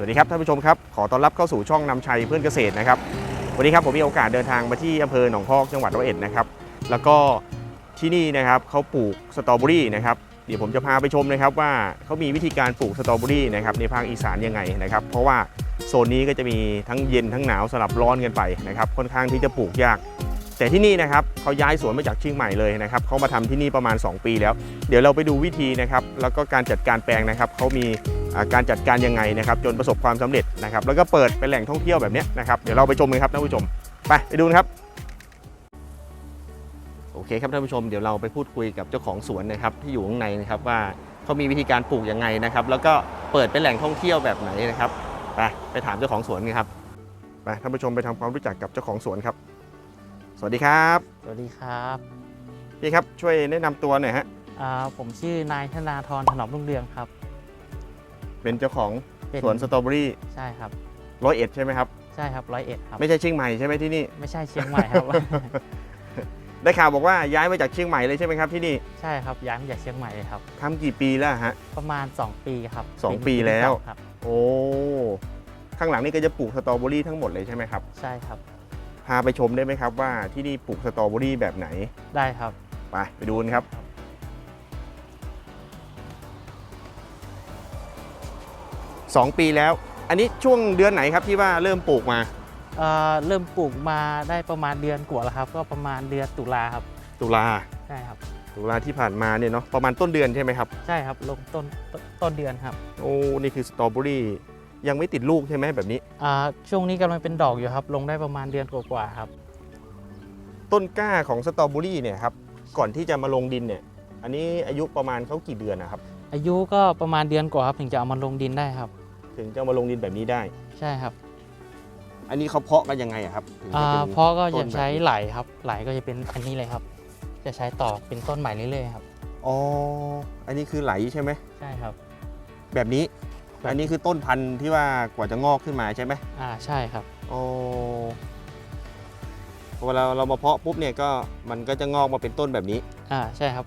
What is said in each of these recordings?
วัสดีครับท่านผู้ชมครับ ขอต้อนรับเข้าสู่ช่องนำชัยเพื่อนเกษตรนะครับ วันนี้ครับผมมีโอกาสเดินทางมาที่อำเภอหนองพอกจังหวัดร้อยเอ็ดนะครับ แล้วก็ที่นี่นะครับเขาปลูกสตรอเบอรี่นะครับ เดี๋ยวผมจะพาไปชมนะครับว่าเขามีวิธีการปลูกสตรอเบอรี่นะครับในภาคอีสานยังไงนะครับ เพราะว่าโซนนี้ก็จะมีทั้งเย็นทั้งหนาวสลับร้อนกันไปนะครับ ค่อนข้างที่จะปลูกยาก แต่ที่นี่นะครับเขาย้ายสวนมาจากเชียงใหม่เลยนะครับเขามาทำที่นี่ประมาณ 2 ปีแล้ว เดี๋ยวเราไปดูวิธีนะครับ แล้วก็การจัดการแปลงนะครับเขามี การจัดการยังไงนะครับจนประสบความสำเร็จนะครับแล้วก็เปิดเป็นแหล่งท่องเที่ยวแบบเนี้ยนะครับเดี๋ยวเราไปชมกันครับท่านผู้ชม ไปไปดูนะครับโอเคครับท่านผู้ชมเดี๋ยวเราไปพูดคุยกับเจ้าของสวนนะครับที่อยู่ข้างในนะครับว่าเขามีวิธีการปลูกยังไงนะครับ แล้วก็เปิดเป็นแหล่งท่องเที่ยวแบบไหนนะครับไปไปถามเจ้าของสวนกันครับไปท่านผู้ชมไปทำความรู้จักกับเจ้าของสวนครับ สวัสดีครับ สวัสดีครับพี่ครับช่วยแนะนำตัวหน่อยฮะอ่าผมชื่อนายธนาธรถนอมรุ่งเรืองครับ เป็นเจ้าของสวนสตรอเบอรี่ใช่ครับ ร้อยเอ็ดใช่ไหมครับ ใช่ครับร้อยเอ็ดครับ ไม่ใช่เชียงใหม่ใช่ไหมที่นี่ ไม่ใช่เชียงใหม่ครับ ได้ข่าวบอกว่าย้ายมาจากเชียงใหม่เลยใช่ไหมครับที่นี่ใช่ครับย้ายมาจากเชียงใหม่เลยครับ ทำกี่ปีแล้วฮะ ประมาณ 2 ปีครับสองปีแล้วครับ โอ้ข้างหลังนี่ก็จะปลูกสตรอเบอรี่ทั้งหมดเลยใช่ไหมครับ ใช่ครับ พาไปชมได้ไหมครับว่าที่นี่ปลูกสตรอเบอรี่แบบไหน ได้ครับ ไปไปดูกันครับ ครับ 2 ปีแล้ว อันนี้ช่วงเดือนไหนครับที่ว่าเริ่มปลูกมาเเริ่มปลูกมาได้ประมาณเดือนกว่าแล้วครับ ก็ประมาณเดือนตุลาครับตุลา ใช่ครับ ตุลาที่ผ่านมาเนี่ยเนาะประมาณต้นเดือนใช่ไหมครับ ใช่ครับลงต้นต้นเดือนครับโอ้ นี่คือสตรอเบอรี่ยังไม่ติดลูกใช่ไหมแบบนี้ช่วงนี้กำลังเป็นดอกอยู่ครับ ลงได้ประมาณเดือนกว่าๆครับ ต้นกล้าของสตรอเบอรี่เนี่ยครับก่อนที่จะมาลงดินเนี่ย อันนี้อายุประมาณเขากี่เดือนนะครับอายุก็ประมาณเดือนกว่าครับถึงจะเอามาลงดินได้ครับ ถึงจะมาลงดินแบบนี้ได้ ใช่ครับอันนี้เขาเพาะกันยังไงอะครับถึงจะอ่าเป็นเพราะก็ต้จะนแบบนี้ใช้ไหลครับ ไหลก็จะเป็นอันนี้เลยครับ จะใช้ต่อเป็นต้นใหม่เรื่อยๆครับ อ๋ออันนี้คือไหลใช่ไหมใช่ครับ แบบนี้อันนี้คือต้นพันธุ์ที่ว่ากว่าจะงอกขึ้นมาใช่ไหมอ่าใช่ครับ อ๋อพอเวลาเรามาเพาะปุ๊บเนี่ยก็มันก็จะงอกมาเป็นต้นแบบนี้อ่าใช่ครับ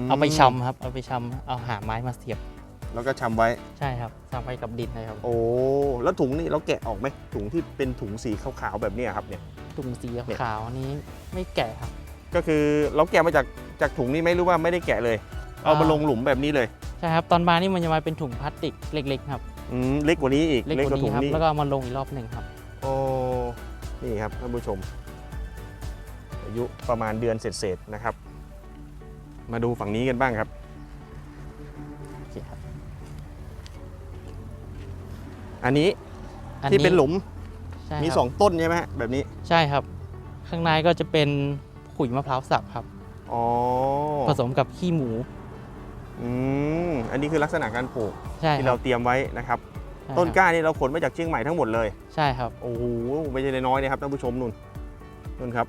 มเอาไปชำครับ เอาไปชำเอาหาไม้มาเสียบ แล้วก็ชำไว้ ใช่ครับชำไปกับดินเลยครับ โอ้ แล้วถุงนี่เราแกะออกไหมถุงที่เป็นถุงสีขาวๆแบบเนี้ยครับเนี่ยตุ่มสีขาวๆนี้ไม่แก่ครับ ก็คือเราแกะมาจากจากถุงนี้ไหมหรือว่าไม่ได้แกะเลย เอามาอ่าลงหลุมแบบนี้เลย ใช่ครับ ตอนมานี่มันจะมาเป็นถุงพลาสติกเล็กๆครับ อืม เล็กกว่านี้อีก เล็กกว่าถุนี้งครับนี้แล้วก็เอามาลงอีกรอบหนึ่งครับ โอ้ นี่ครับท่านผู้ชม อายุประมาณเดือนเศษๆนะครับ มาดูฝั่งนี้กันบ้างครับ อันนี้อัที่เป็นหลุมใช่มีครับสองต้นใช่ไหมฮะแบบนี้ใช่ครับ ข้างในก็จะเป็นขุยมะพร้าวสับครับ อ๋อผสมกับขี้หมูอืมอันนี้คือลักษณะการปลูกใช่ที่คเรารับเตรียมไว้นะครับ ใช่ต้นครับกล้านี่เราขนมาจากเชียงใหม่ทั้งหมดเลย ใช่ครับ โอ้โหไม่ใช่น้อยๆนะครับท่านผู้ชมนุ่นนุ่นครับ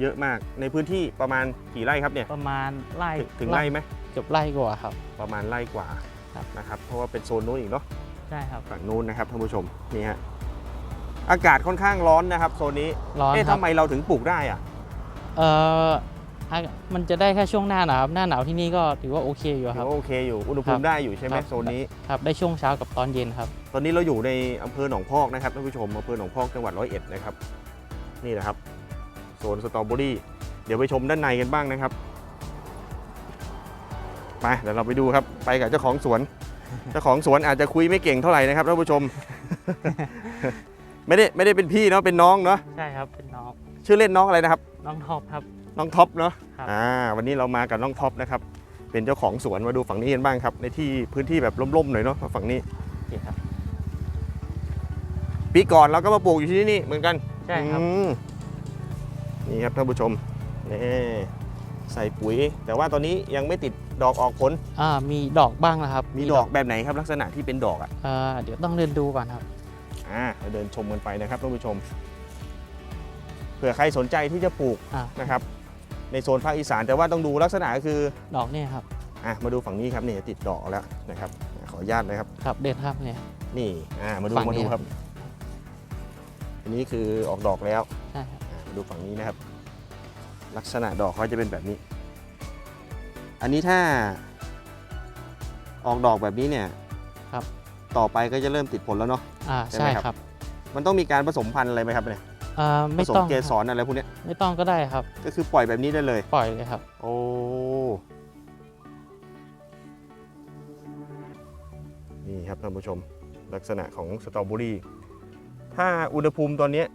เยอะมากในพื้นที่ประมาณกี่ไร่ครับเนี่ยประมาณไร่ถึงถึงไร่ไหมเกือบไร่กว่าครับ ประมาณไร่กว่าครับ นะครับ เพราะว่าเป็นโซนนู้นอีกเนาะ ใช่ครับ ฝั่งนู้นนะครับท่านผู้ชมนี่ฮะอากาศค่อนข้างร้อนนะครับโซนนี้ร้อนเอ๊ะครัทำไมเราถึงปลูกได้อะเอ่ออะมันจะได้แค่ช่วงหน้าหนาวครับหน้าหนาวที่นี่ก็ถือว่าโอเคอยู่ถืครัอบ ว่าโอเคอยู่อุณหภูครัมิบได้อยู่ใช่ไหมครับ โซนนี้ ครับ ได้ช่วงเช้ากับตอนเย็นครับ ตอนนี้เราอยู่ในอำเภอหนองพอกนะครับท่านผู้ชมอำเภอหนองพอกจังหวัดร้อยเอ็ดนะครับนี่แหละครับโซนสตรอเบอรี่เดี๋ยวไปชมด้านในกันบ้างนะครับไปเดี๋ยวเราไปดูครับไปกับเจ้าของสวน เจ้าของสวนอาจจะคุยไม่เก่งเท่าไหร่นะครับท่านผู้ชม ไม่ได้ไม่ได้เป็นพี่เนาะเป็นน้องเนาะใช่ครับเป็นน้องชื่อเล่นน้องอะไรนะครับ น้องท็อปครับ น้องท็อปเนาะครับ อ่าวันนี้เรามากับน้องท็อปนะครับ เป็นเจ้าของสวนมาดูฝั่งนี้กันบ้างครับ ในที่พื้นที่แบบร่มๆหน่อยเนาะฝั่งนี้ โอเคครับปีก่อนเราก็มาปลูกอยู่ที่นี่เหมือนกัน ใช่ครับ อืมนี่ครับท่านผู้ชมนี่ใส่ปุ๋ย แต่ว่าตอนนี้ยังไม่ติด ดอกออกผลอ่ามีดอกบ้างนะครับมีดอกแบบไหนครับลักษณะที่เป็นดอกอะเอ่อเดี๋ยวต้องเดินดูก่อนครับอ่าเราเดินชมกันไปนะครับท่านผู้ชมเผื่อใครสนใจที่จะปลูกอ่านะครับ ในโซนภาคอีสานแต่ว่าต้องดูลักษณะก็คือดอกเนี่ยครับอะมาดูฝั่งนี้ครับนี่ติดดอกแล้วนะครับ ขออนุญาตนะครับครับเดินครับเนี่ยนี่อ่ามาดูฝั่งมานี้ดูครับ อันนี้คือออกดอกแล้วใช่ครับอ่ามาดูฝั่งนี้นะครับ ลักษณะดอกเขาจะเป็นแบบนี้ อันนี้ถ้าออกดอกแบบนี้เนี่ยครับ ต่อไปก็จะเริ่มติดผลแล้วเนาะ อ่าใช่ไหมใช่ครับ ครับมันต้องมีการผสมพันธุ์อะไรไหมครับเนี่ยอ่าผไม่สมต้องเกสครับรอะไรพวกเนี้ยไม่ต้องก็ได้ครับ ก็คือปล่อยแบบนี้ได้เลย ปล่อยเลยครับ โอ้ นี่ครับท่านผู้ชมลักษณะของสตรอเบอรี่ ถ้าอุณหภูมิตอนเนี้ย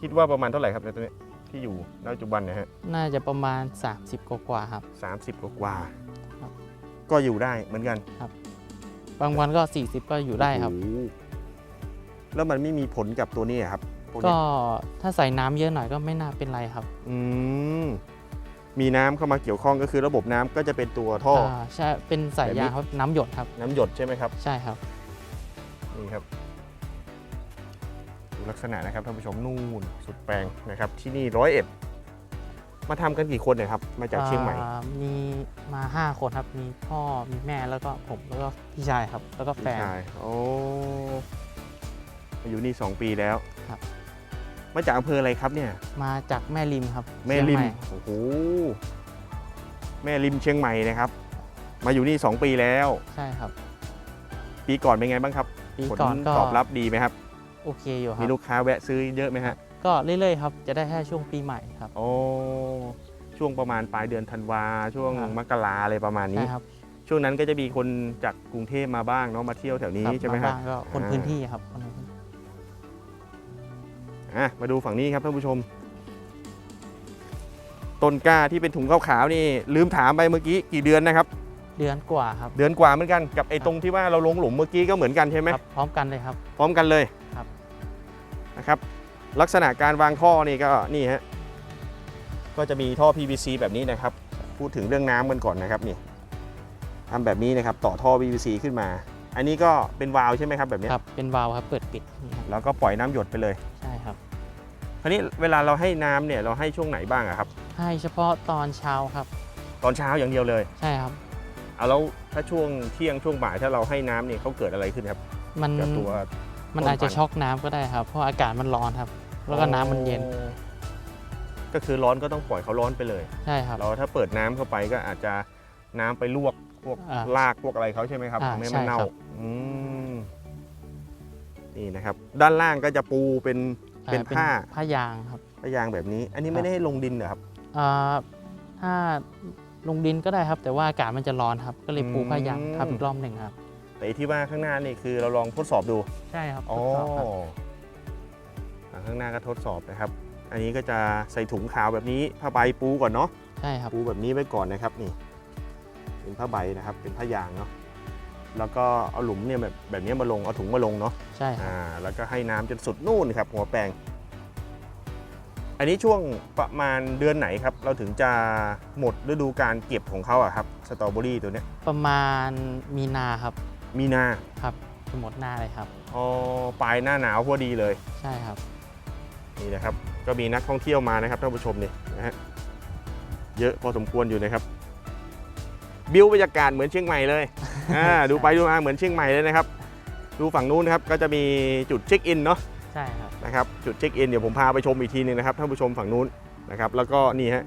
คิดว่าประมาณเท่าไหร่ครับในตัวเนี้ย ที่อยู่ณปัจจุบันนะฮะน่าจะประมาณ 30 กว่าๆครับ สามสิบกว่าครับๆก็อยู่ได้เหมือนกันบางวันก็ 40 ก็อยู่ได้ครับ โอ้โหแล้วมันไม่มีผลกับตัวนี้อะครับพวก็เนี้ยถ้าใส่น้ำเยอะหน่อยก็ไม่น่าเป็นไรครับอืมมีน้ำเข้ามาเกี่ยวข้องก็คือระบบน้ำก็จะเป็นตัวท่อออ่าใช่เป็นสายแบบนี้ ยางครับน้ำหยดครับ น้ำหยดใช่ไหมครับ ใช่ครับ นี่ครับดู ลักษณะนะครับท่านผู้ชมนู่นสุดแปลงนะครับ ที่นี่ร้อยเอ็ดมาทำกันกี่คนเนี่ยครับ มาจากเชียงใหม่อ่ามีมา 5 คนครับ มีพ่อ มีแม่ แล้วก็ผม แล้วก็พี่ชายครับ แล้วก็แฟพี่นชาย โอ้มาอยู่นี่ 2 ปีแล้ว ครับ มาจากอำเภออะไรครับเนี่ย มาจากแม่ริมครับ แม่ริมเชียงใหโอ้โห แม่ริมเชียงใหม่นะครับ มาอยู่นี่ 2 ปีแล้ว ใช่ครับ ปีก่อนเป็นไงบ้างครับ ปีผลก่อนก็ตอบรับดีไหมครับ โอเคอยู่คมีรับลูกค้าแวะซื้อเยอะไหมฮะก็เรื่อยๆครับ จะได้แค่ช่วงปีใหม่ครับ โอ้ช่วงประมาณปลายเดือนธันวาช่วงครับ มกราอะไรประมาณนี้ ใช่ครับช่วงนั้นก็จะมีคนจากกรุงเทพมาบ้างเนาะมาเที่ยวแถวนี้ครับใช่ไหมาครับบ้างก็คนอ่า พื้นที่ครับคนในพื้นที่อะมาดูฝั่งนี้ครับท่านผู้ชม ต้นกล้าที่เป็นถุงขาวๆนี่ ลืมถามไปเมื่อกี้กี่เดือนนะครับ เดือนกว่าครับ เดือนกว่าเหมือนกันกับไอ้ครับตรงที่ว่าเราลงหลุมเมื่อกี้ก็เหมือนกันใช่ไหมครับพร้อมกันเลยครับ พร้อมกันเลยครับ นะครับ ลักษณะการวางท่อนี่ก็นี่ฮะก็จะมีท่อ PVC แบบนี้นะครับ พูดถึงเรื่องน้ำกันก่อนนะครับนี่ทำแบบนี้นะครับต่อท่อ PVC ขึ้นมา อันนี้ก็เป็นวาล์วใช่ไหมครับแบบเนี้ยครับเป็นวาล์วครับเปิดปิดนี่ครับแล้วก็ปล่อยน้ำหยดไปเลย ใช่ครับคราวนี้เวลาเราให้น้ำเนี่ยเราให้ช่วงไหนบ้างอะครับ ให้เฉพาะตอนเช้าครับ ตอนเช้าอย่างเดียวเลยใช่ครับ เอาแล้วถ้าช่วงเที่ยงช่วงบ่ายถ้าเราให้น้ำเนี่ยเขาเกิดอะไรขึ้นครับมันกับตัว มันต้นอาจจะพันธุ์ช็อกน้ำก็ได้ครับ เพราะอากาศมันร้อนครับ แล้วก็น้ำมันเย็นอ๋อก็คือร้อนก็ต้องปล่อยเขาร้อนไปเลย ใช่ครับ เราถ้าเปิดน้ำเข้าไปก็อาจจะน้ำไปลวกพวกอ่าลากพวกอะไรเขาใช่ไหมครับอ่าทำให้มันใช่เน่าครับอืมนี่นะครับ ด้านล่างก็จะปูเป็นเป็นอ่ผ้า ผ้ายางครับผ้ายางแบบนี้ อันนี้ครับไม่ได้ให้ลงดินเหรอครับ อ่าถ้าลงดินก็ได้ครับ แต่ว่าอากาศมันจะร้อนครับ ก็เลยปูผ้ายางอืม ทับอีกรอบหนึ่งครับ แต่ไอ้ที่ว่าข้างหน้านี่คือเราลองทดสอบดูใช่ครับอ๋อทดสอบครับอ่าข้างหน้าก็ทดสอบนะครับ อันนี้ก็จะใส่ถุงขาวแบบนี้ผ้าใบปูก่อนเนาะ ใช่ครับ ปูแบบนี้ไว้ก่อนนะครับนี่ เป็นผ้าใบนะครับเป็นผ้ายางเนาะแล้วก็เอาหลุมเนี่ยแบบแบบนี้มาลงเอาถุงมาลงเนาะใช่ครับอ่าแล้วก็ให้น้ำจนสุดนู่นครับ หัวแปลง อันนี้ช่วงประมาณเดือนไหนครับ เราถึงจะหมดฤดูการเก็บของเขาอะครับสตรอเบอรี่ตัวเนี้ยประมาณมีนาครับ มีนาครับจะหมดหน้าเลยครับ อ๋อปลายหน้าหนาวพอดีเลย ใช่ครับ นี่นะครับ ก็มีนักท่องเที่ยวมานะครับท่านผู้ชมนี่นะฮะ เยอะพอสมควรอยู่นะครับ บิวบรรยากาศเหมือนเชียงใหม่เลย อ่า ดูไปดูมาเหมือนเชียงใหม่เลยนะครับ ดูฝั่งนู้นนะครับ ก็จะมีจุดเช็คอินเนาะ ใช่ครับ นะครับจุดเช็คอินเดี๋ยวผมพาไปชมอีกทีหนึงนะครับท่านผู้ชมฝั่งนู้นนะครับแล้วก็นี่ฮะ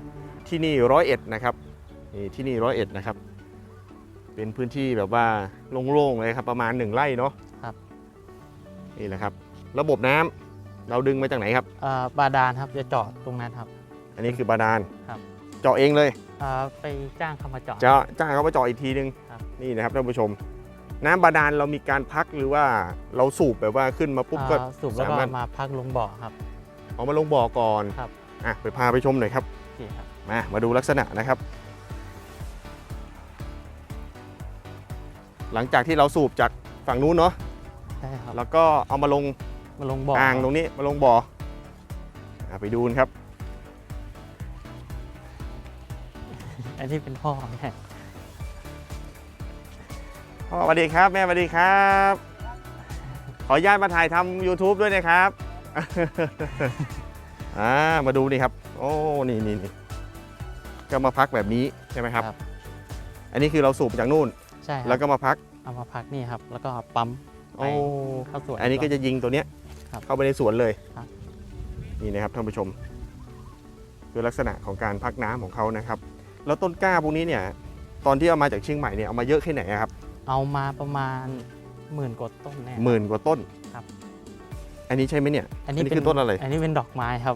ที่นี่ร้อยเอ็ดนะครับนี่ที่นี่ร้อยเอ็ดนะครับ เป็นพื้นที่แบบว่าโล่งๆเลยครับประมาณหนึ่งไร่เนาะครับ นี่แหละครับ ระบบน้ำเราดึงมาจากไหนครับอ่าบาดาลครับจะเจาะตรงนั้นครับ อันนี้คือบาดาลครับ เจาะเองเลยอ่าไปจ้างเขามาเจาะ จะจ้างเขามาเจาะอีกทีนึงครับ นี่นะครับท่านผู้ชม น้ำบาดาลเรามีการพักหรือว่าเราสูบแบบว่าขึ้นมาปุ๊บก็อ่าสูบแล้วสาก็มารถ มาพักลงบ่อครับ เอามาลงบ่อก่อนครับ อะไปพาไปชมหน่อยครับ โอเคครับ มา มาดูลักษณะนะครับ หลังจากที่เราสูบจากฝั่งนู้นเนาะใช่ครับแล้วก็เอามาลงมาลงบ่ออ่างตรงนี้มาลงบ่ออะไปดูกันครับ อันนี้เป็นพ่อแม่พ่อสวัสดีครับ แม่สวัสดีครับ ขออนุญาตมาถ่ายทำ YouTube ด้วยนะครับ อ่ามาดูนี่ครับ โอ้นี่นี่นี่ก็มาพักแบบนี้ใช่ไหมครับ อันนี้คือเราสูบจากนู่น ใช่ครับแล้วก็มาพักเอามาพักนี่ครับ แล้วก็ปั๊มโอ้เข้าสวน อันนี้ก็จะยิงตัวเนี้ยครับเข้าไปในสวนเลยครับ นี่นะครับท่านผู้ชม คือลักษณะของการพักน้ำของเขานะครับ แล้วต้นกล้าพวกนี้เนี่ย ตอนที่เอามาจากเชียงใหม่เนี่ยเอามาเยอะแค่ไหนอะครับเอามาประมาณหมื่นกว่าต้นแน่ หมื่นกว่าต้นครับ อันนี้ใช่ไหมเนี่ย อันนี้อันนี้เป็คือต้นอะไร อันนี้เป็นดอกไม้ครับ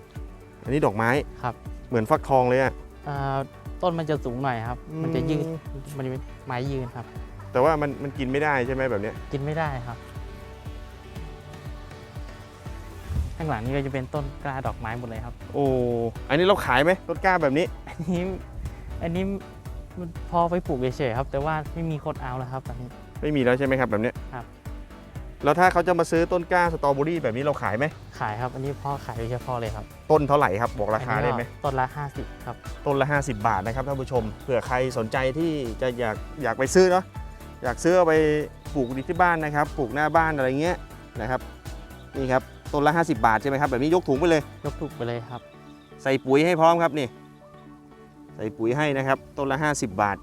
อันนี้ดอกไม้ครับ เหมือนฟักทองเลยอะอ่าต้นมันจะสูงหน่อยครับ มันจะยืดอืมมันจะเป็นไม้ยืนครับ แต่ว่ามันมันกินไม่ได้ใช่ไหมแบบเนี้ยกินไม่ได้ครับ ข้างหลังนี่ก็จะเป็นต้นกล้าดอกไม้หมดเลยครับ โอ้อันนี้เราขายไหมต้นกล้าแบบนี้ อันนี้อันนี้มันพอไปปลูกเฉยๆครับ แต่ว่าไม่มีคนเอาแล้วครับตอนนี้ ไม่มีแล้วใช่ไหมครับแบบเนี้ยครับ แล้วถ้าเขาจะมาซื้อต้นกล้าสตรอเบอรี่แบบนี้เราขายไหมขายครับ อันนี้พ่อขายโดยเฉพาะเลยครับต้นเท่าไหร่ครับบอกราคาอันได้นี้ก็ไหมต้นละ 50 ครับ ต้นละ 50 บาทนะครับท่านผู้ชมเผื่อใครสนใจที่จะอยากอยากไปซื้อเนาะ อยากซื้อเอาไปปลูกที่บ้านนะครับ ปลูกหน้าบ้านอะไรเงี้ยนะครับนี่ครับต้นละ 50 บาทใช่ไหมครับแบบนี้ยกถุงไปเลย ยกถูกไปเลยครับ ใส่ปุ๋ยให้พร้อมครับนี่ ใส่ปุ๋ยให้นะครับต้นละ 50 บาท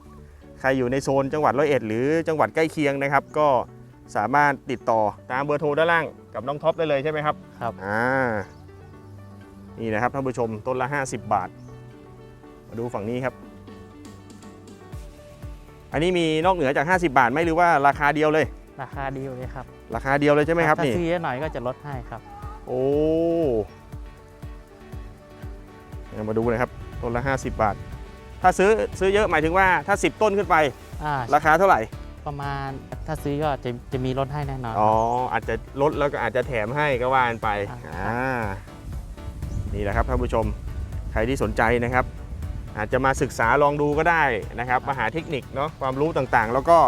ใครอยู่ในโซนจังหวัดร้อยเอ็ดหรือจังหวัดใกล้เคียงนะครับ ก็สามารถติดต่อตามเบอร์โทรด้านล่างกับน้องท็อปได้เลยใช่ไหมครับครับ อ่านี่นะครับท่านผู้ชมต้นละ 50 บาท มาดูฝั่งนี้ครับ อันนี้มีนอกเหนือจาก 50 บาทไหมหรือว่าราคาเดียวเลย ราคาดีเลยครับราคาเดียวเลยใช่ไหมครับถ้านี่ซื้อเยอะหน่อยก็จะลดให้ครับ โอ้เอามาดูนะครับต้นละ 50 บาท ถ้าซื้อซื้อเยอะหมายถึงว่าถ้า 10 ต้นขึ้นไป อ่าราคาเท่าไหร่ ประมาณถ้าซื้อก็จะจะมีลดให้แน่นอน อ๋อ อาจจะลดแล้วก็อาจจะแถมให้ก็ว่ากันไป อ่า อ่า นี่แหละครับท่านผู้ชม ใครที่สนใจนะครับ อาจจะมาศึกษาลองดูก็ได้นะครับมาหาเทคนิคเนาะความรู้ต่างๆ แล้วก็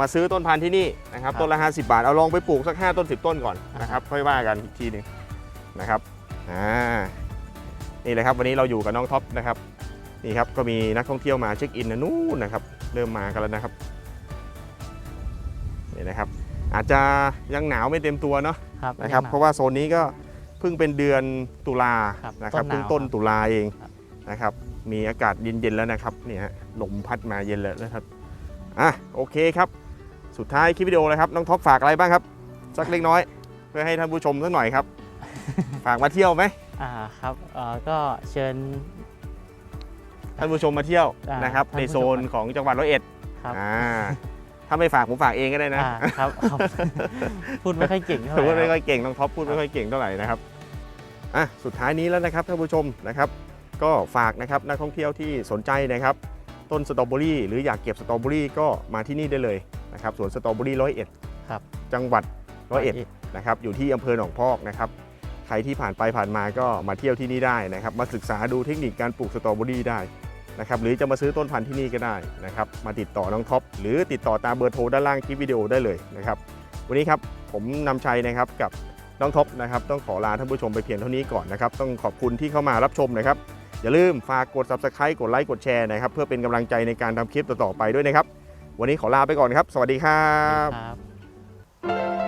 มาซื้อต้นพันธุ์ที่นี่นะครับต้นละ50 บาท เอาลองไปปลูกสัก 5 ต้น 10 ต้นก่อนนะครับค่อยว่ากันอีกทีหนึงนะครับอ่านี่แหละครับวันนี้เราอยู่กับน้องท็อปนะครับนี่ครับก็มีนักท่องเที่ยวมาเช็คอินนะนู่นนะครับเริ่มมากันแล้วนะครับนี่นะครับอาจจะยังหนาวไม่เต็มตัวเนาะครับนะครับแนเพราะว่าโซนนี้ก็เพิ่งเป็นเดือนตุลาครับนะครับต้นหนาวเพิ่งต้นตุลาเองครับ นะครับ มีอากาศเย็นๆแล้วนะครับเนี่ยฮะลมพัดมาเย็นแล้วนะครับอะโอเคครับ สุดท้ายคลิปวิดีโอเลยครับน้องท็อปฝากอะไรบ้างครับ สักเล็กน้อย เพื่อให้ท่านผู้ชมสักหน่อยครับ ฝากมาเที่ยวไหมอ่าครับเอ่อก็เชิญท่านผู้ชมมาเที่ยวอ่านนะครับ ท่านในผู้ชมโซนของจังหวัดร้อยเอ็ดครับอ่าถ้าไม่ฝากผมฝากเองก็ได้นะ อ่าครับครับ พูดไม่ค่อยเก่งเท่าไหพูดร่ไม่คค่รับอยเก่งน้องท็อปพูดไม่ค่อยเก่งเท่าไหร่นะครับ อะ สุดท้ายนี้แล้วนะครับท่านผู้ชมนะครับ ก็ฝากนะครับนักท่องเที่ยวที่สนใจนะครับ ต้นสตรอเบอรี่หรืออยากเก็บสตรอเบอรี่ก็มาที่นี่ได้เลยนะครับสวนสตรอเบอรี่ร้อยเอ็ดครับจังหวัดร้อยเอ็ดนะครับอยู่ที่อำเภอหนองพอกนะครับใครที่ผ่านไปผ่านมาก็มาเที่ยวที่นี่ได้นะครับ มาศึกษาดูเทคนิคการปลูกสตรอเบอรี่ได้นะครับหรือจะมาซื้อต้นพันธุ์ที่นี่ก็ได้นะครับมาติดต่อน้องท็อปหรือติดต่อตามเบอร์โทรด้านล่างคลิปวิดีโอได้เลยนะครับวันนี้ครับผมนำชัยนะครับกับน้องท็อปนะครับต้องขอลาท่านผู้ชมไปเพียงเท่านี้ก่อนนะครับต้องขอบคุณที่เข้ามารับชมนะครับ อย่าลืมฝากกด subscribe กดไลค์กดแชร์นะครับ เพื่อเป็นกำลังใจในการทำคลิปต่อๆไปด้วยนะครับ วันนี้ขอลาไปก่อนครับ สวัสดีครับ ครับ